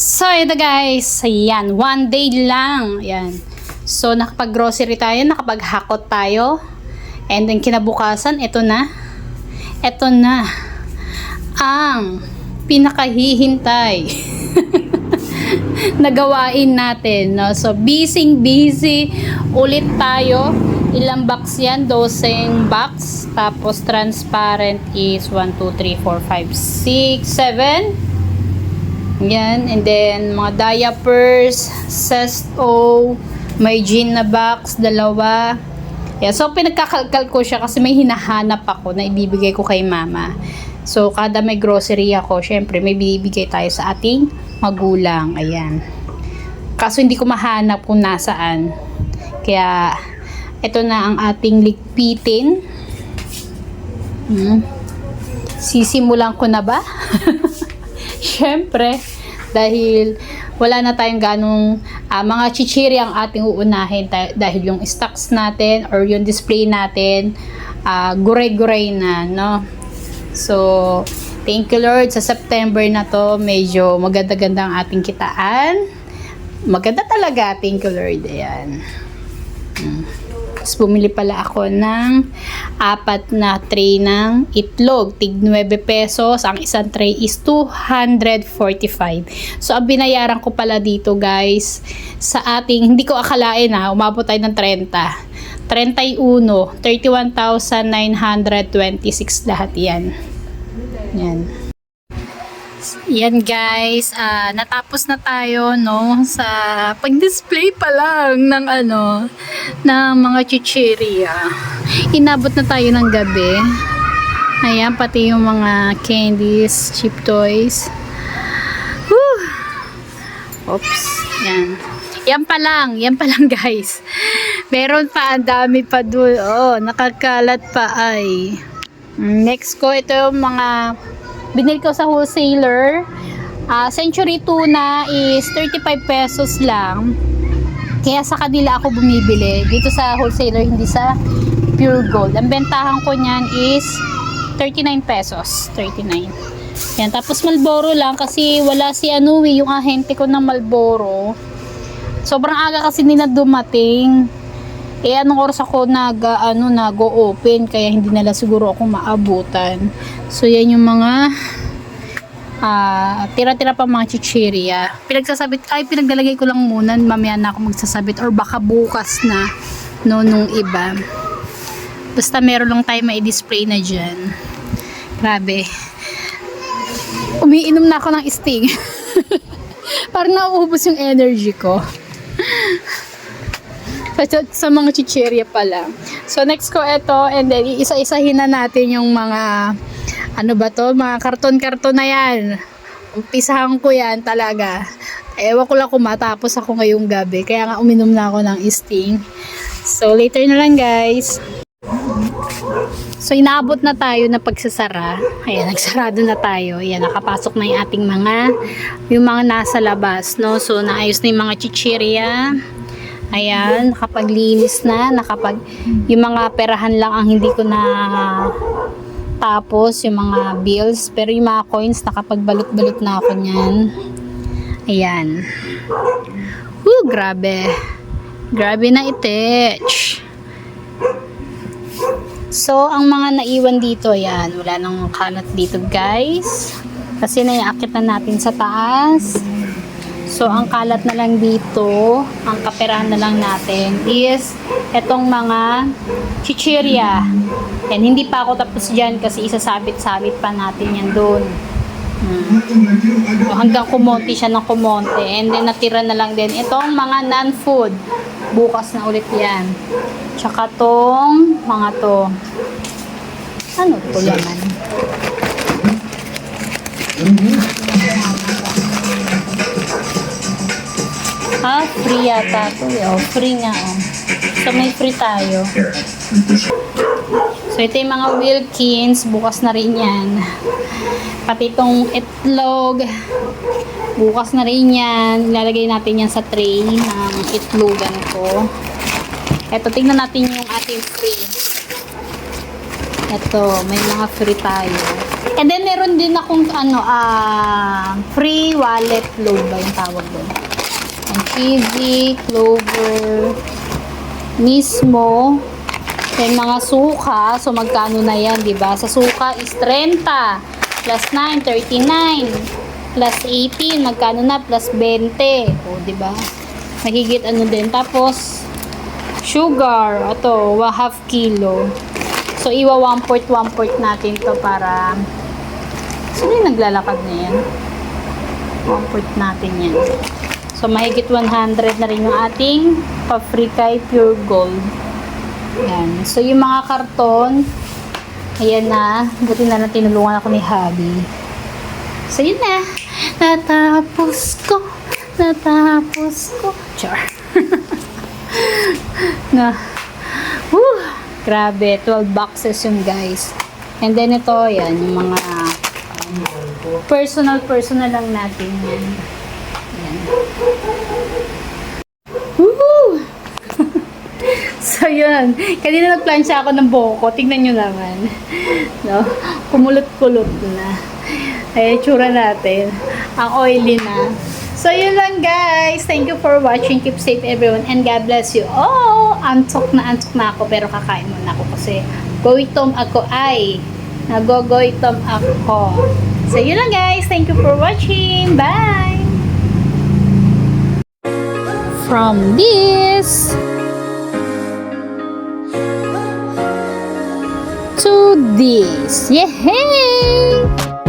So, ito guys. Ayan. One day lang. Ayan. So, nakapag-grocery tayo. Nakapag-hakot tayo. And then, kinabukasan, ito na. Ito na. Ang pinakahihintay. nagawain natin. No? So, busy busy ulit tayo. Ilang box yan? Dosing box. Tapos, transparent is 1, 2, 3, 4, 5, 6, 7. Yan. And then, mga diapers, sesto, may gin na box, dalawa. Yeah, so, pinagkakalkal ko siya kasi may hinahanap ako na ibibigay ko kay mama. So, kada may grocery ako, syempre, may bibigay tayo sa ating magulang. Ayan. Kaso, hindi ko mahanap kung nasaan. Kaya, ito na ang ating ligpitin. Hmm. Sisimulan ko na ba? Syempre, dahil wala na tayong ganong ah, mga chichiri ang ating uunahin dahil yung stocks natin or yung display natin ah, guray-guray na, no? So, thank you Lord sa September na to, medyo maganda-ganda ang ating kitaan. Maganda talaga, thank you Lord. Ayan. Hmm. Tapos bumili pala ako ng apat na tray ng itlog. Tig 9 pesos. Ang isang tray is 245. So, ang binayaran ko pala dito guys, sa ating, hindi ko akalain ha, umabot tayo ng 30. 31, 31,926 lahat yan. Yan. Yan guys, ah, natapos na tayo no sa pag-display pa lang ng ano ng mga chichirya. Inabot na tayo ng gabi. Ayan, pati yung mga candies, cheap toys. Whew! Oops, yan. Yan pa lang, yan pa lang guys. Meron pa, ang dami pa doon. Oh, nakakalat pa ay. Next ko, ito yung mga binili ko sa wholesaler. Ah, Century Tuna is 35 pesos lang. Kaya sa kanila ako bumibili. Dito sa wholesaler, hindi sa Pure Gold. Ang bentahan ko niyan is 39 pesos. 39. Yan. Tapos Malboro lang kasi wala si ano eh, yung ahente ko ng Malboro. Sobrang aga kasi nila dumating. Eh, anong oras ako nag, ah, ano, nag-open, kaya hindi nila siguro ako maabutan. So, yan yung mga ah, tira-tira pa mga chichirya. Pinagsasabit, ay, pinaglalagay ko lang muna, mamaya na ako magsasabit, or baka bukas na, no, nung iba. Basta meron lang tayo mai-display na dyan. Grabe. Umiinom na ako ng sting. Parang nauubos yung energy ko sa, sa mga chichirya pala. So, next ko ito, and then isa-isahin na natin yung mga, ano ba to, mga karton-karton na yan. Umpisahan ko yan talaga. Ewan ko lang kung matapos ako ngayong gabi, kaya nga uminom na ako ng sting. So, later na lang guys. So, inaabot na tayo na pagsasara. Ayan, nagsarado na tayo. Ayan, nakapasok na yung ating mga, yung mga nasa labas, no? So, naayos na yung mga chichirya. Ayan, nakapaglinis na, nakapag, yung mga perahan lang ang hindi ko na tapos, yung mga bills, pero yung mga coins, nakapagbalot-balot na ako niyan. Ayan. Woo, grabe. Grabe na itech. So, ang mga naiwan dito, yan, wala nang kalat dito guys. Kasi naiakit na natin sa taas. So, ang kalat na lang dito, ang kaperahan na lang natin is etong mga chichirya. And hindi pa ako tapos dyan kasi isasabit-sabit pa natin yan doon. Hmm. So, hanggang kumonti siya ng kumonti. And then, natira na lang din itong mga non-food. Bukas na ulit yan. Tsaka tong mga to. Ano to laman? Ah, free yata to. eh. Oh, free nga oh. So may free tayo. So ito yung mga Wilkins, bukas na rin yan. Pati itong itlog, bukas na rin yan. Ilalagay natin yan sa tray ng itlogan ko. Ito, tingnan natin yung ating free. Ito, may mga free tayo. And then, meron din akong, ano, ah, free wallet load ba yung tawag doon? Ang kiwi, clover, mismo, may mga suka, so magkano na yan, di ba? Sa suka is 30, plus 9, 39, plus 18, magkano na? Plus 20, o, di ba? Mahigit ano din. Tapos, sugar, ito, half kilo. So, iwa 1 port, 1 port natin to para, sino yung naglalakad na yan? 1 port natin yan. So, mahigit 100 na rin yung ating pa-free kay Pure Gold. Yan. So, yung mga karton, ayan na. Buti na lang tinulungan ako ni Habi. So, yun na. Natapos ko. Natapos ko. Char. na. Woo! Grabe. 12 boxes yung guys. And then ito, yan. Yung mga um, personal, personal lang natin yan. Yan. Woo! So, yun. Kanina nagplansya ako ng buhok ko. Tignan nyo naman. No? Kumulot-kulot na. Ay, tsura natin. Ang oily na. So, yun lang guys. Thank you for watching. Keep safe everyone. And God bless you. Oh, antok na antok na ako. Pero kakain muna ako kasi goitom ako ay. Nagogoitom ako. So, yun lang guys. Thank you for watching. Bye! From this to this. Yay!